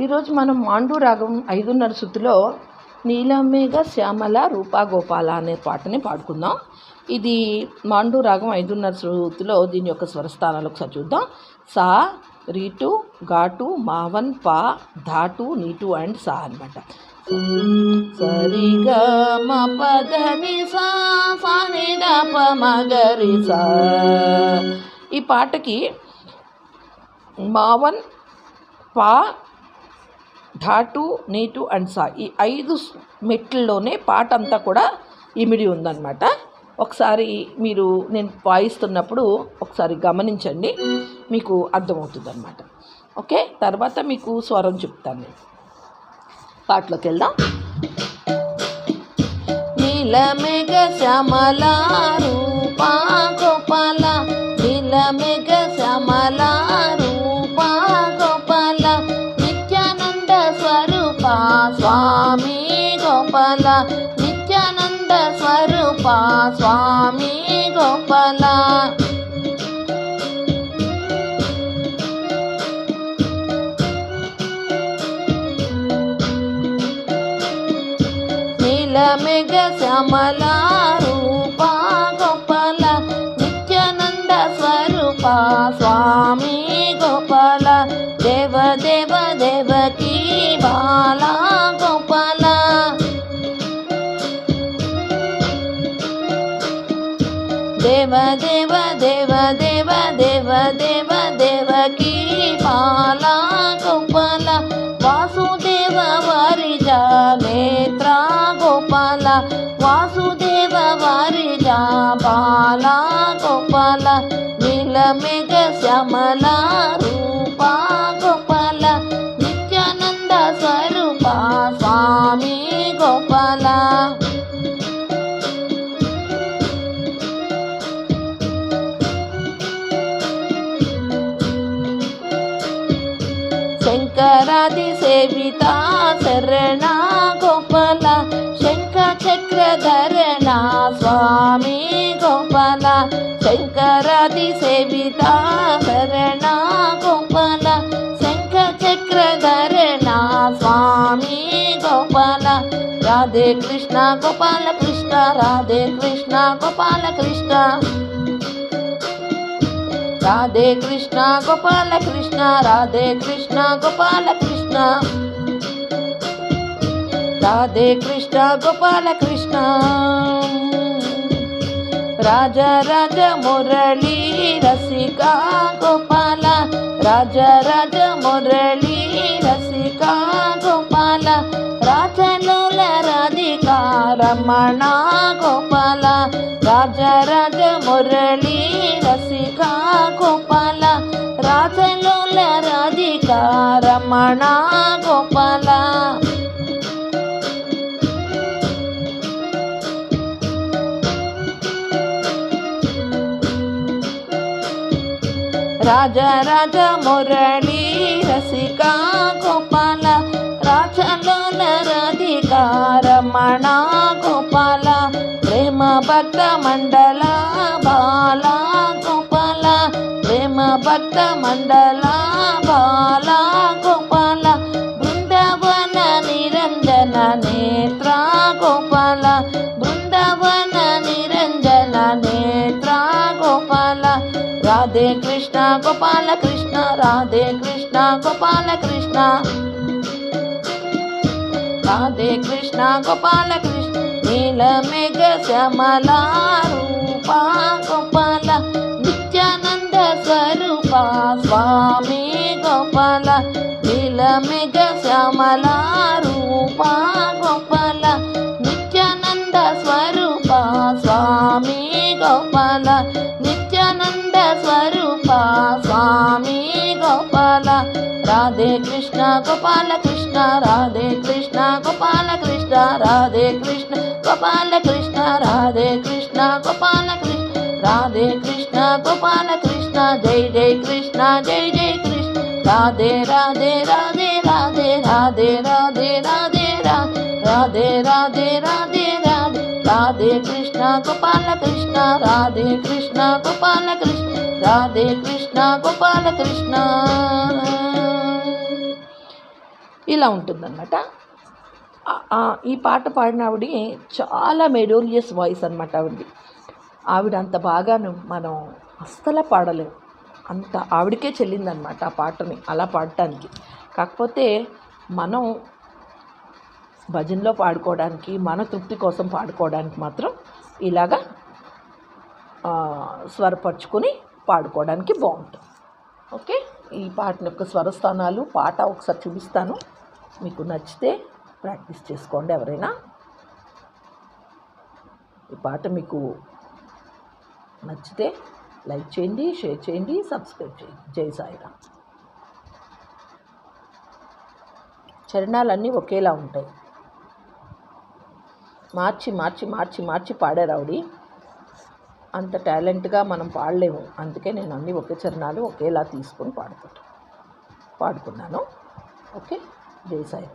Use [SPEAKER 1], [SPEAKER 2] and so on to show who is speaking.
[SPEAKER 1] ఈరోజు మనం మాండు రాగం ఐదున్నర శృతిలో నీలమేఘ శ్యామల రూపా గోపాల అనే పాటని పాడుకుందాం. ఇది మాండు రాగం ఐదున్నర శృతిలో దీని యొక్క స్వరస్థానాలు ఒకసారి చూద్దాం. సా రీటు ఘాటు మావన్ పా ధాటు నీటు అండ్ సా అనమాట సరిగా మ పదని సా సా. ఈ పాటకి మావన్ పా ధాటు నీటు అండ్ సా. ఈ ఐదు మెట్లలోనే పాట అంతా కూడా ఇమిడి ఉందన్నమాట. ఒకసారి మీరు నేను వాయిస్తున్నప్పుడు ఒకసారి గమనించండి మీకు అర్థమవుతుంది అనమాట ఓకే? తర్వాత మీకు స్వరం చెప్తాను నేను. పాటలోకి వెళ్దాం నీలమేఘ శ్యామల రూపా గోపాల. నీలమేఘ శ్యామల గోపాల నిత్యానంద స్వరూప స్వామి గోపాల నీలమేఘ శ్యామల రూప గోపాల నిత్యానంద స్వరూప స్వామి దేవ దేవ దేవ దేవ దేవ దేవ దేవకీ బాల గోపాల వాసుదేవ వారిజ నేత్ర గోపాల వాసుదేవ వారిజ బాల గోపాల నీలమేఘ శ్యామల రూప గోపాల నిత్యానంద స్వరూప స్వామి గోపాల శంకరాది సేవిత శరణ గోపాల శంఖ చక్రధరణ స్వామి గోపాల శంకరాది సేవిత శరణ గోపాల శంఖ చక్రధరణ స్వామి గోపాల. రాధే కృష్ణ గోపాల కృష్ణ రాధే కృష్ణ గోపాల కృష్ణ. రాధే కృష్ణ గోపాల కృష్ణ రాధే కృష్ణ గోపాల కృష్ణ. రాధే కృష్ణ గోపాల కృష్ణ. రాజ రాజ మురళీ రసికా గోపాల. రాజ రాజ మురళీ రసికా గోపాల. రాజలోల రాధికా రమణ రాజ రాజ మురళీ రసికా గోపాల రాజలోల రాధికా రమణ గోపాల రాజ రాజ మురళీ రసికా గోపాల రాజలోల రాధికా రమణ గోపాల ప్రేమ భక్త మండల బాల గోపాల ప్రేమ భక్త మండల బాల గోపాల బృందావన నిరంజన నేత్ర గోపాల బృందావన నిరంజన నేత్ర గోపాల రాధే కృష్ణ గోపాల కృష్ణ రాధే కృష్ణ గోపాల కృష్ణ రాధే కృష్ణ గోపాల కృష్ణ. నీలమేఘ శ్యామల రూపా గోపాల నిత్యానంద స్వరూప స్వామి గోపాల నీలమేఘ శ్యామల రూపా గోపాల నిత్యానంద స్వరూప స్వామి గోపాల నిత్యానంద స్వరూప స్వామి గోపాల. రాధే కృష్ణ గోపాల కృష్ణ రాధే కృష్ణ గోపాల కృష్ణ రాధే కృష్ణ గోపాల కృష్ణ రాధే కృష్ణ గోపాల కృష్ణ రాధే కృష్ణ గోపాల కృష్ణ జై జై కృష్ణ జై జై కృష్ణ రాధే రాధే రాధే రాధే రాధే రాధే రాధే రాధే రాధే రాధే రాధే రాధే కృష్ణ గోపాల కృష్ణ రాధే కృష్ణ గోపాల కృష్ణ రాధే కృష్ణ గోపాల కృష్ణ. ఇలా ఉంటుందన్నమాట. ఈ పాట పాడిన ఆవిడ చాలా మెడోరియస్ వాయిస్ అనమాట ఆవిడది. ఆవిడ అంత బాగాను మనం అస్సలు పాడలేము అంత ఆవిడకే చెల్లిందనమాట ఆ పాటని అలా పాడటానికి. కాకపోతే మనం భజనలో పాడుకోవడానికి మన తృప్తి కోసం పాడుకోవడానికి మాత్రం ఇలాగా ఆ, స్వరపరుచుకొని పాడుకోవడానికి బాగుంటుంది. ఓకే? ఈ పాటని యొక్క స్వరస్థానాలు పాట ఒకసారి చూపిస్తాను. మీకు నచ్చితే ప్రాక్టీస్ చేసుకోండి ఎవరైనా. ఈ పాట మీకు నచ్చితే లైక్ చేయండి షేర్ చేయండి సబ్స్క్రైబ్ చేయండి. జై సాయిరామ్. చరణాలన్నీ ఒకేలా ఉంటాయి. మార్చి మార్చి మార్చి మార్చి పాడారు అంత టాలెంట్గా మనం పాడలేము. అందుకే నేను అన్ని ఒకే చరణాలు ఒకేలా తీసుకొని పాడుకుంటాను పాడుకున్నాను. ఓకే? జై సాయి